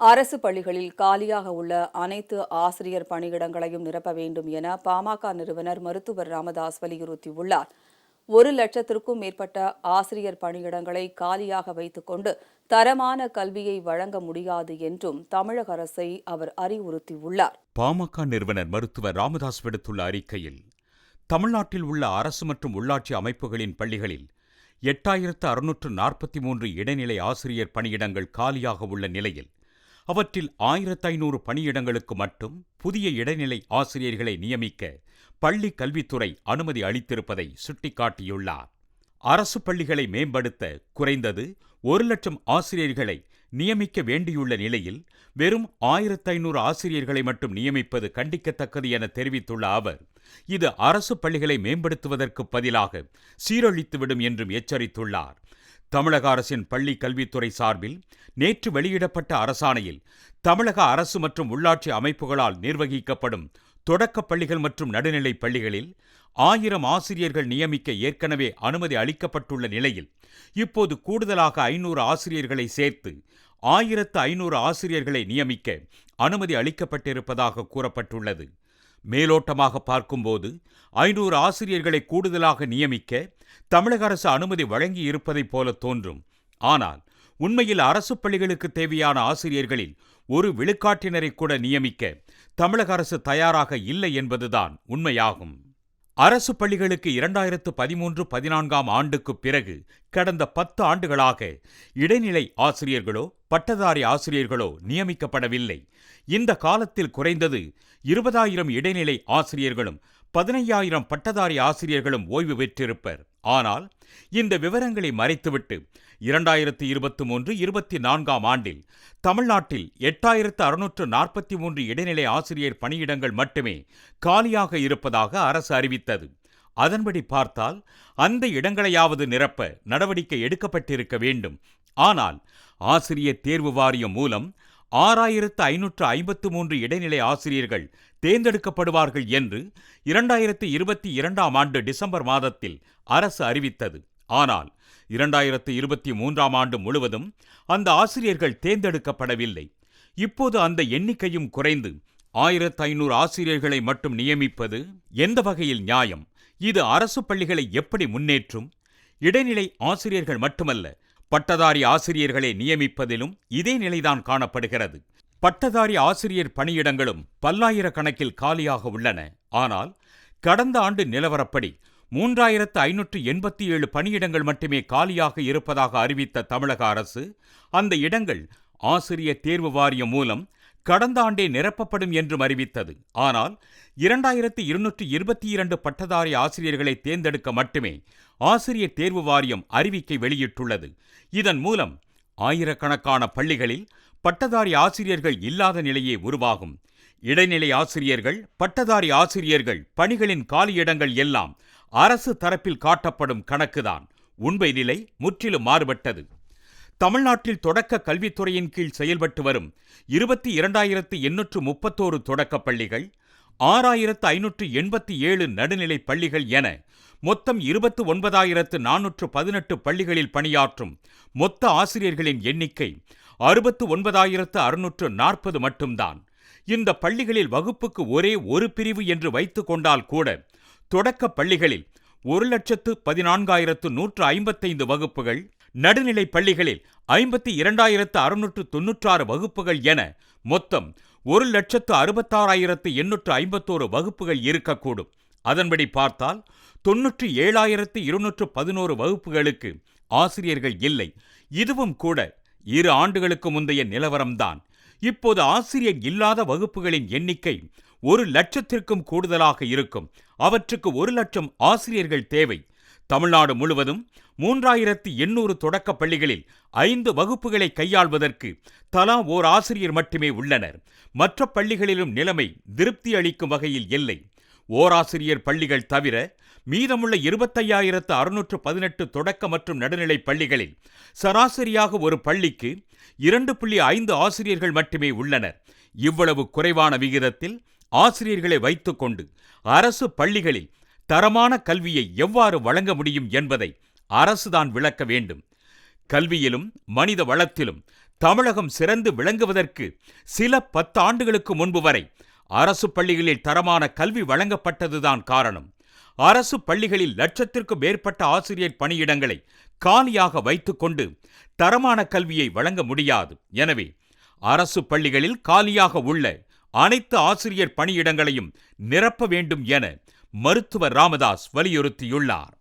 அரசு பள்ளிகளில் காலியாக உள்ள அனைத்து ஆசிரியர் பணியிடங்களையும் நிரப்ப வேண்டும் என பாமக நிறுவனர் மருத்துவர் ராமதாஸ் வலியுறுத்தியுள்ளார். ஒரு லட்சத்திற்கும் மேற்பட்ட ஆசிரியர் பணியிடங்களை காலியாக வைத்துக்கொண்டு தரமான கல்வியை வழங்க முடியாது என்றும் தமிழக அரசை அவர் அறிவுறுத்தியுள்ளார். பாமக நிறுவனர் மருத்துவர் ராமதாஸ் விடுத்துள்ள அறிக்கையில் தமிழ்நாட்டில் உள்ள அரசு மற்றும் உள்ளாட்சி அமைப்புகளின் பள்ளிகளில் எட்டாயிரத்து அறுநூற்று நாற்பத்தி மூன்று இடைநிலை ஆசிரியர் பணியிடங்கள் காலியாக உள்ள நிலையில் அவற்றில் ஆயிரத்து ஐநூறு பணியிடங்களுக்கு மட்டும் புதிய இடைநிலை ஆசிரியர்களை நியமிக்க பள்ளி கல்வித்துறை அனுமதி அளித்திருப்பதை சுட்டிக்காட்டியுள்ளார். அரசு பள்ளிகளை மேம்படுத்த குறைந்தது ஒரு லட்சம் ஆசிரியர்களை நியமிக்க வேண்டியுள்ள நிலையில் வெறும் ஆயிரத்து ஐநூறு ஆசிரியர்களை மட்டும் நியமிப்பது கண்டிக்கத்தக்கது என தெரிவித்துள்ள அவர் இது அரசு பள்ளிகளை மேம்படுத்துவதற்கு பதிலாக சீரழித்துவிடும் என்றும் எச்சரித்துள்ளார். தமிழக அரசின் பள்ளி கல்வித்துறை சார்பில் நேற்று வெளியிடப்பட்ட அரசாணையில் தமிழக அரசு மற்றும் உள்ளாட்சி அமைப்புகளால் நிர்வகிக்கப்படும் தொடக்கப் பள்ளிகள் மற்றும் நடுநிலைப் பள்ளிகளில் ஆயிரம் ஆசிரியர்கள் நியமிக்க ஏற்கனவே அனுமதி அளிக்கப்பட்டுள்ள நிலையில் இப்போது கூடுதலாக ஐநூறு ஆசிரியர்களை சேர்த்து ஆயிரத்து ஐநூறு ஆசிரியர்களை நியமிக்க அனுமதி அளிக்கப்பட்டிருப்பதாக கூறப்பட்டுள்ளது. மேலோட்டமாக பார்க்கும்போது ஐநூறு ஆசிரியர்களை கூடுதலாக நியமிக்க தமிழக அரசு அனுமதி வழங்கி இருப்பதைப் போல தோன்றும். ஆனால் உண்மையில் அரசு பள்ளிகளுக்கு தேவையான ஆசிரியர்களில் ஒரு விழுக்காட்டினரை கூட நியமிக்க தமிழக அரசு தயாராக இல்லை என்பதுதான் உண்மையாகும். அரசு பள்ளிகளுக்கு இரண்டாயிரத்து பதிமூன்று பதினான்காம் ஆண்டுக்கு பிறகு கடந்த பத்து ஆண்டுகளாக இடைநிலை ஆசிரியர்களோ பட்டதாரி ஆசிரியர்களோ நியமிக்கப்படவில்லை. இந்த காலத்தில் குறைந்தது இருபதாயிரம் இடைநிலை ஆசிரியர்களும் பதினையாயிரம் பட்டதாரி ஆசிரியர்களும் ஓய்வு பெற்றிருப்பர். ஆனால் இந்த விவரங்களை மறைத்துவிட்டு இரண்டாயிரத்து இருபத்தி மூன்று இருபத்தி நான்காம் ஆண்டில் தமிழ்நாட்டில் எட்டாயிரத்து அறுநூற்று நாற்பத்தி மூன்று இடைநிலை ஆசிரியர் பணியிடங்கள் மட்டுமே காலியாக இருப்பதாக அரசு அறிவித்தது. அதன்படி பார்த்தால் அந்த இடங்களையாவது நிரப்ப நடவடிக்கை எடுக்கப்பட்டிருக்க வேண்டும். ஆனால் ஆசிரியர் தேர்வு வாரியம் மூலம் ஆறாயிரத்து ஐநூற்று ஐம்பத்து மூன்று இடைநிலை ஆசிரியர்கள் தேர்ந்தெடுக்கப்படுவார்கள் என்று இரண்டாயிரத்து இருபத்தி இரண்டாம் ஆண்டு டிசம்பர் மாதத்தில் அரசு அறிவித்தது. ஆனால் இரண்டாயிரத்து இருபத்தி மூன்றாம் ஆண்டு முழுவதும் அந்த ஆசிரியர்கள் தேர்ந்தெடுக்கப்படவில்லை. இப்போது அந்த எண்ணிக்கையும் குறைந்து ஆயிரத்து ஐநூறு ஆசிரியர்களை மட்டும் நியமிப்பது எந்த வகையில் நியாயம்? இது அரசு பள்ளிகளை எப்படி முன்னேற்றும்? இடைநிலை ஆசிரியர்கள் மட்டுமல்ல பட்டதாரி ஆசிரியர்களை நியமிப்பதிலும் இதே நிலைதான் காணப்படுகிறது. பட்டதாரி ஆசிரியர் பணியிடங்களும் பல்லாயிரக்கணக்கில் காலியாக உள்ளன. ஆனால் கடந்த ஆண்டு நிலவரப்படி மூன்றாயிரத்து ஐநூற்று எண்பத்தி ஏழு பணியிடங்கள் மட்டுமே காலியாக இருப்பதாக அறிவித்த தமிழக அரசு அந்த இடங்கள் ஆசிரியர் தேர்வு வாரியம் மூலம் கடந்த ஆண்டே நிரப்பப்படும் என்றும் அறிவித்தது. ஆனால் இரண்டாயிரத்து இருநூற்று இருபத்தி இரண்டு பட்டதாரி ஆசிரியர்களை தேர்ந்தெடுக்க மட்டுமே ஆசிரியர் தேர்வு வாரியம் அறிவிக்கை வெளியிட்டுள்ளது. இதன் மூலம் ஆயிரக்கணக்கான பள்ளிகளில் பட்டதாரி ஆசிரியர்கள் இல்லாத நிலையே உருவாகும். இடைநிலை ஆசிரியர்கள் பட்டதாரி ஆசிரியர்கள் பணிகளின் காலியிடங்கள் எல்லாம் அரசு தரப்பில் காட்டப்படும் கணக்குதான். உண்மை நிலை முற்றிலும் மாறுபட்டது. தமிழ்நாட்டில் தொடக்க கல்வித்துறையின் கீழ் செயல்பட்டு வரும் இருபத்தி இரண்டாயிரத்து எண்ணூற்று முப்பத்தோரு தொடக்கப் பள்ளிகள் ஆறாயிரத்து ஐநூற்று எண்பத்தி ஏழு நடுநிலை பள்ளிகள் என மொத்தம் இருபத்து ஒன்பதாயிரத்து நானூற்று பதினெட்டு பள்ளிகளில் பணியாற்றும் மொத்த ஆசிரியர்களின் எண்ணிக்கை அறுபத்து ஒன்பதாயிரத்து அறுநூற்று நாற்பது மட்டும்தான். இந்த பள்ளிகளில் வகுப்புக்கு ஒரே ஒரு பிரிவு என்று வைத்து கொண்டால் கூட தொடக்க பள்ளிகளில் ஒரு லட்சத்து பதினான்காயிரத்து நூற்று ஐம்பத்தைந்து வகுப்புகள் நடுநிலை பள்ளிகளில் ஐம்பத்தி இரண்டாயிரத்து அறுநூற்று தொன்னூற்றாறு வகுப்புகள் என மொத்தம் ஒரு லட்சத்து அறுபத்தாறாயிரத்து எண்ணூற்று ஐம்பத்தோரு வகுப்புகள் இருக்கக்கூடும். அதன்படி பார்த்தால் தொன்னூற்றி ஏழாயிரத்து இருநூற்று பதினோரு வகுப்புகளுக்கு ஆசிரியர்கள் இல்லை. இதுவும் கூட இரு ஆண்டுகளுக்கு முந்தைய நிலவரம்தான். இப்போது ஆசிரியர் இல்லாத வகுப்புகளின் எண்ணிக்கை ஒரு லட்சத்திற்கும் கூடுதலாக இருக்கும். அவற்றுக்கு ஒரு லட்சம் ஆசிரியர்கள் தேவை. தமிழ்நாடு முழுவதும் மூன்றாயிரத்து எண்ணூறு தொடக்கப் பள்ளிகளில் ஐந்து வகுப்புகளை கையாள்வதற்கு தலா ஓர் ஆசிரியர் மட்டுமே உள்ளனர். மற்ற பள்ளிகளிலும் நிலைமை திருப்தி அளிக்கும் வகையில் இல்லை. ஓராசிரியர் பள்ளிகள் தவிர மீதமுள்ள இருபத்தையாயிரத்து அறுநூற்று பதினெட்டு தொடக்க மற்றும் நடுநிலை பள்ளிகளில் சராசரியாக ஒரு பள்ளிக்கு இரண்டு புள்ளி ஐந்து ஆசிரியர்கள் மட்டுமே உள்ளனர். இவ்வளவு குறைவான விகிதத்தில் ஆசிரியர்களை வைத்துக்கொண்டு அரசு பள்ளிகளில் தரமான கல்வியை எவ்வாறு வழங்க முடியும் என்பதை அரசுதான் விளக்க வேண்டும். கல்வியிலும் மனித வளத்திலும் தமிழகம் சிறந்து விளங்குவதற்கு சில பத்தாண்டுகளுக்கு முன்பு வரை அரசு பள்ளிகளில் தரமான கல்வி வழங்கப்பட்டதுதான் காரணம். அரசு பள்ளிகளில் லட்சத்திற்கும் மேற்பட்ட ஆசிரியர் பணியிடங்களை காலியாக வைத்துக்கொண்டு தரமான கல்வியை வழங்க முடியாது. எனவே அரசு பள்ளிகளில் காலியாக உள்ள அனைத்து ஆசிரியர் பணியிடங்களையும் நிரப்ப வேண்டும் என மருத்துவர் ராமதாஸ் வலியுறுத்தியுள்ளார்.